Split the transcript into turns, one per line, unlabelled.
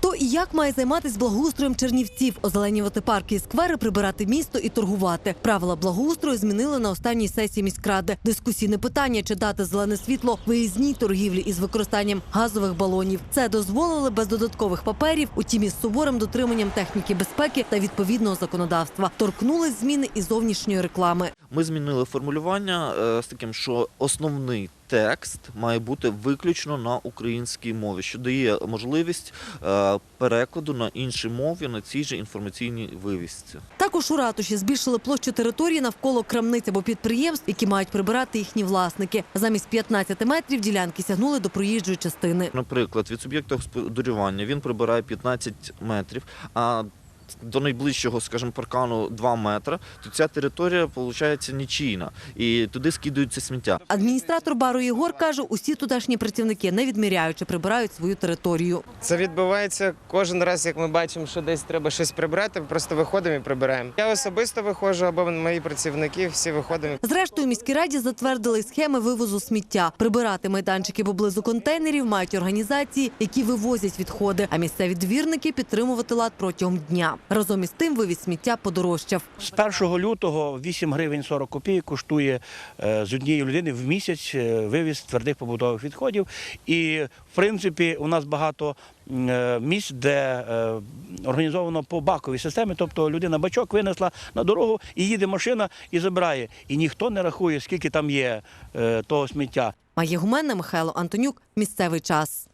Хто і як має займатися благоустроєм чернівців, озеленювати парки і сквери, прибирати місто і торгувати. Правила благоустрою змінили на останній сесії міськради. Дискусійне питання, чи дати зелене світло виїзній торгівлі із використанням газових балонів. Це дозволили без додаткових паперів, утім із суворим дотриманням техніки безпеки та відповідного законодавства. Торкнулись зміни і зовнішньої реклами.
Ми змінили формулювання е, з таким, що основний текст має бути виключно на українській мові, що дає можливість е, перекладу на інші мови на цій же інформаційній вивісці.
Також у ратуші збільшили площу території навколо крамниць або підприємств, які мають прибирати їхні власники. Замість 15 метрів ділянки сягнули до проїжджої частини.
Наприклад, від суб'єкта господарювання він прибирає 15 метрів, а до найближчого, скажімо, паркану 2 метри, то ця територія виходить нічийна, і туди скидаються сміття.
Адміністратор бару Єгор каже, усі тутешні працівники, не відміряючи, прибирають свою територію.
Це відбувається кожен раз, як ми бачимо, що десь треба щось прибрати, просто виходимо і прибираємо. Я особисто виходжу, або мої працівники, всі виходимо.
Зрештою, міській раді затвердили схеми вивозу сміття. Прибирати майданчики поблизу контейнерів мають організації, які вивозять відходи. А місцеві двірники підтримувати лад протягом дня. Разом із тим вивіз сміття подорожчав.
З 1 лютого 8 гривень 40 копійок коштує е, з однієї людини в місяць е, вивіз твердих побутових відходів. І в принципі у нас багато е, місць, де організовано по баковій системі, тобто людина бачок винесла на дорогу і їде машина і забирає. І ніхто не рахує, скільки там є того сміття.
Має гуменна Михайло Антонюк. Місцевий час.